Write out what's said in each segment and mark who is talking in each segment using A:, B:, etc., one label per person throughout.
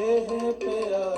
A: ਇਹ ਪਿਆਰ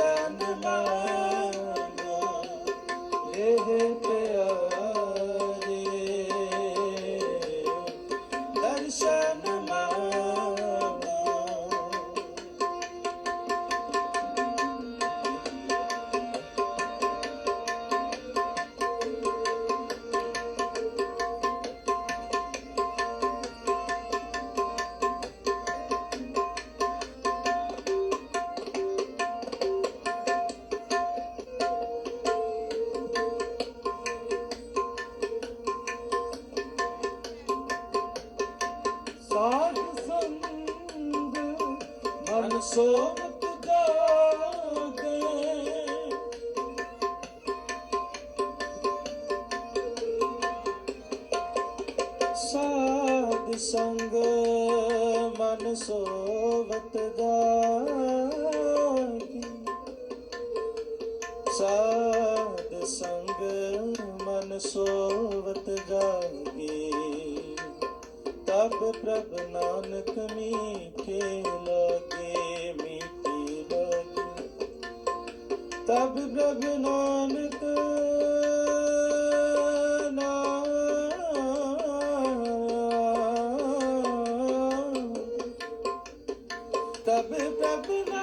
A: ਚੰਨ ਮਾਨਾ ਇਹ ਸੋਨਤ ਗਾਤੇ ਸਾਧ ਸੰਗ ਮਨ ਸੋਵਤ ਗਾਕੀ ਸਾਧ ਸੰਗ ਮਨ ਸੋਵਤ ਗਾਕੀ ਪ੍ਰਭ ਪ੍ਰਭ ਨਾਨਕ ਮੀਠੇ ਲਾਗੇ ਮੀਠੇ ਲਾਗੇ। ਤਬ ਪ੍ਰਭ ਨਾਨਕ ਤਬ ਪ੍ਰਭ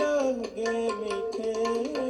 A: nam ke mithe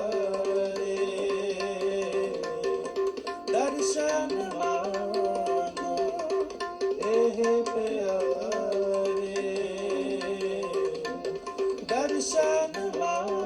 A: Allah.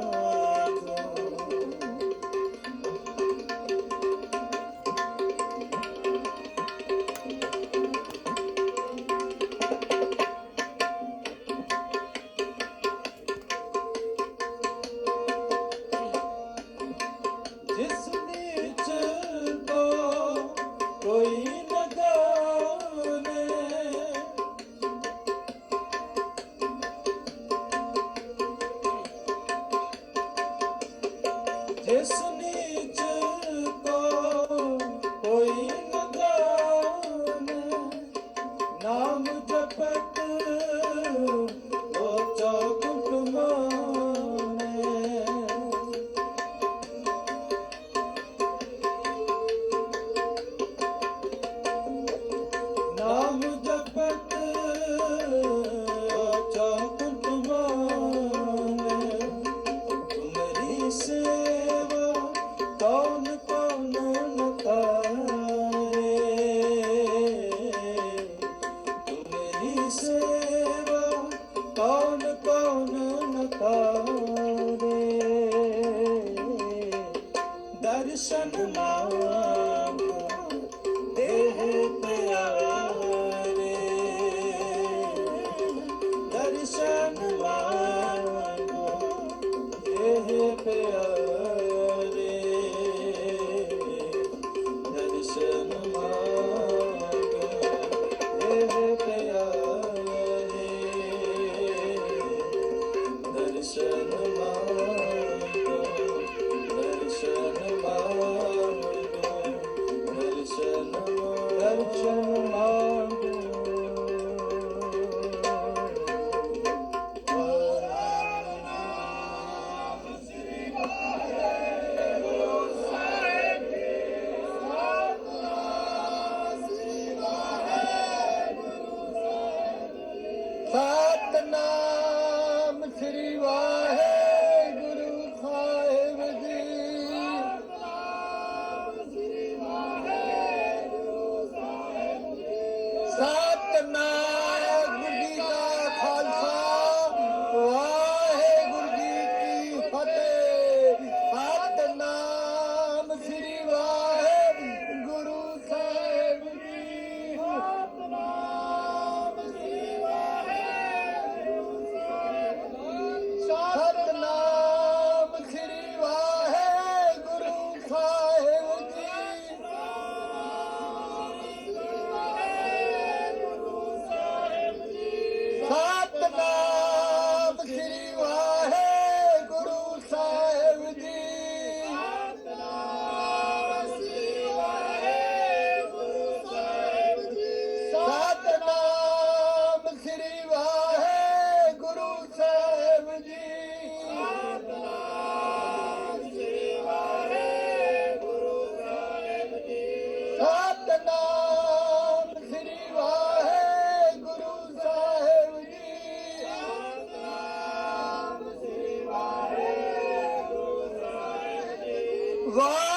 A: Lord.